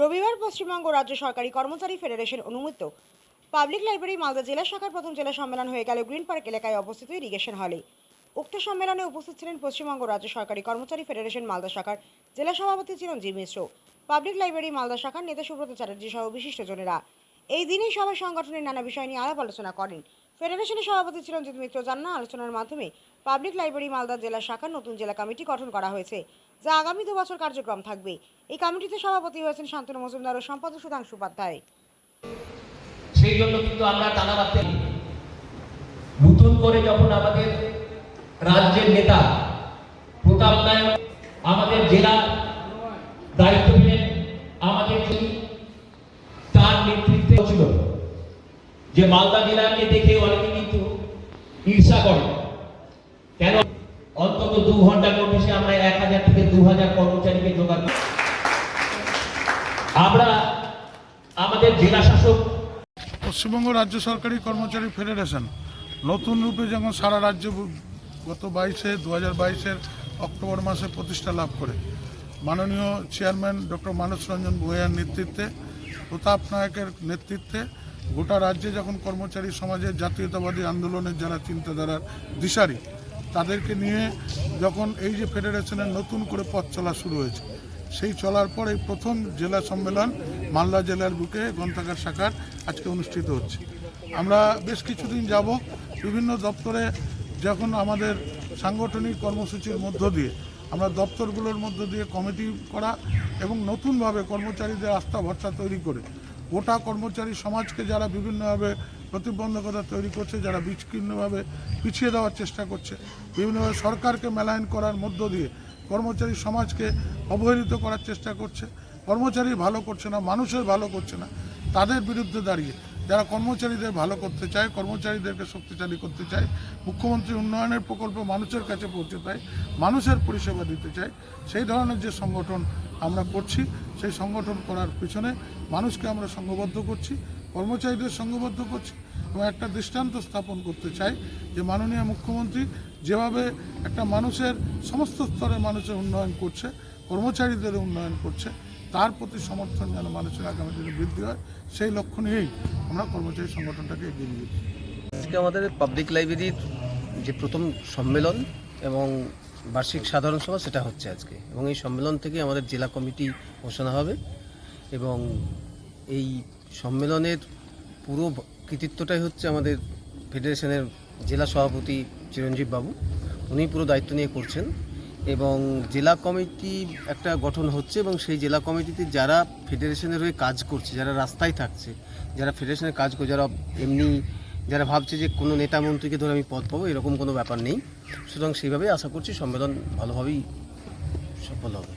রবিবার পশ্চিমবঙ্গ রাজ্য সরকারি কর্মচারী ফেডারেশন অনুমোদিত। পাবলিক লাইব্রেরি, মালদা জেলা শাখার প্রথম জেলা সম্মেলন হয়ে গেল গ্রিন পার্ক এলাকায় অবস্থিত ইরিগেশন হলে। উক্ত সম্মেলনে উপস্থিত ছিলেন পশ্চিমবঙ্গ রাজ্য সরকারি কর্মচারী ফেডারেশন, মালদা শাখার জেলা সভাপতি চিরঞ্জীব মিশ্র, পাবলিক লাইব্রেরি, মালদা শাখার নেতা সুব্রত চ্যাটার্জি সহ বিশিষ্টজনেরা এই দিনেই সবাই সংগঠনের নানা বিষয় নিয়ে আলাপ আলোচনা করেন। ফেডারেশনের সভাপতি চিরঞ্জিত মিত্র জানান আলোচনার মাধ্যমে পাবলিক লাইব্রেরি মালদা জেলা শাখার নতুন জেলা কমিটি গঠন করা হয়েছে, যা আগামী দু বছর কার্যক্রম থাকবে। এই কমিটিতে সভাপতি হয়েছেন শান্তনু মজুমদার ও সম্পাদক সুধাংশু উপাধ্যায়। সেই জন্য কিন্তু আমরা টানা রাখতে নতুন করে যখন আমাদের রাজ্যের নেতা প্রতাপ নায়ক, আমাদের জেলা দায়িত্ব পেলেন আমাদের যিনি তার নেতৃত্বে ছিল যে মালদা জেলাকে দেখে অনেকে কিন্তু ঈর্ষা করে। কেন? অন্তত দু ঘণ্টা নোটিশে আমরা এক হাজার থেকে দু হাজার কর্মচারীকে জোগাড় করি। আমরা আমাদের জেলা শাসক পশ্চিমবঙ্গ রাজ্য সরকারি কর্মচারী ফেডারেশন নতুন রূপে যেমন সারা রাজ্য গত বাইশে, দু হাজার বাইশের অক্টোবর মাসে প্রতিষ্ঠা লাভ করে। মাননীয় চেয়ারম্যান ডক্টর মানস রঞ্জন ভূঁইয়ার নেতৃত্বে, প্রতাপ নায়কের নেতৃত্বে গোটা রাজ্যে যখন কর্মচারী সমাজের জাতীয়তাবাদী আন্দোলনের যারা চিন্তাধারার দিশারি, তাদেরকে নিয়ে যখন এই যে ফেডারেশনের নতুন করে পথ চলা শুরু হয়েছে, সেই চলার পর এই প্রথম জেলা সম্মেলন মালদা জেলার বুকে গ্রন্থাগার শাখার আজকে অনুষ্ঠিত হচ্ছে। আমরা বেশ কিছুদিন যাব, বিভিন্ন দপ্তরে যখন আমাদের সাংগঠনিক কর্মসূচির মধ্য দিয়ে আমরা দপ্তরগুলোর মধ্য দিয়ে কমিটি করা এবং নতুনভাবে কর্মচারীদের আস্থা ভরসা তৈরি করে গোটা কর্মচারী সমাজকে যারা বিভিন্নভাবে প্রতিবন্ধকতা তৈরি করছে, যারা বিচ্ছিন্নভাবে পিছিয়ে দেওয়ার চেষ্টা করছে, বিভিন্নভাবে সরকারকে মেলায়ন করার মধ্য দিয়ে কর্মচারী সমাজকে অবহেলিত করার চেষ্টা করছে। কর্মচারী ভালো করছে না, মানুষের ভালো করছে না, তাদের বিরুদ্ধে দাঁড়িয়ে যারা কর্মচারীদের ভালো করতে চায়, কর্মচারীদেরকে শক্তিশালী করতে চায়, মুখ্যমন্ত্রী উন্নয়নের প্রকল্প মানুষের কাছে পৌঁছে দেয়, মানুষের পরিষেবা দিতে চায়, সেই ধরনের যে সংগঠন আমরা করছি, সেই সংগঠন করার পিছনে মানুষকে আমরা সংঘবদ্ধ করছি, কর্মচারীদের সংঘবদ্ধ করছি এবং একটা দৃষ্টান্ত স্থাপন করতে চাই যে মাননীয় মুখ্যমন্ত্রী যেভাবে একটা মানুষের সমস্ত স্তরে মানুষের উন্নয়ন করছে, কর্মচারীদের উন্নয়ন করছে, তার প্রতি সমর্থন যেন মানুষের আগামী দিনে বৃদ্ধি হয়, সেই লক্ষ্য নিয়েই আমরা কর্মচারী সংগঠনটাকে এগিয়ে নিয়েছি আজকে আমাদের পাবলিক লাইব্রেরির যে প্রথম সম্মেলন এবং বার্ষিক সাধারণ সভা, সেটা হচ্ছে আজকে। এবং এই সম্মেলন থেকে আমাদের জেলা কমিটি ঘোষণা হবে এবং এই সম্মেলনের পুরো কৃতিত্বটাই হচ্ছে আমাদের ফেডারেশনের জেলা সভাপতি চিরঞ্জীব বাবু। উনি পুরো দায়িত্ব নিয়ে করছেন এবং জেলা কমিটি একটা গঠন হচ্ছে এবং সেই জেলা কমিটিতে যারা ফেডারেশনের হয়ে কাজ করছে, যারা রাস্তায় থাকছে, যারা ফেডারেশনের কাজ করছে যারা এমনি যারা ভাবছে যে কোনো নেতা মন্ত্রীকে ধরে আমি পদ পাবো, এরকম কোনো ব্যাপার নেই। সুতরাং সেইভাবেই আশা করছি সম্মেলন ভালোভাবেই সফল হবে।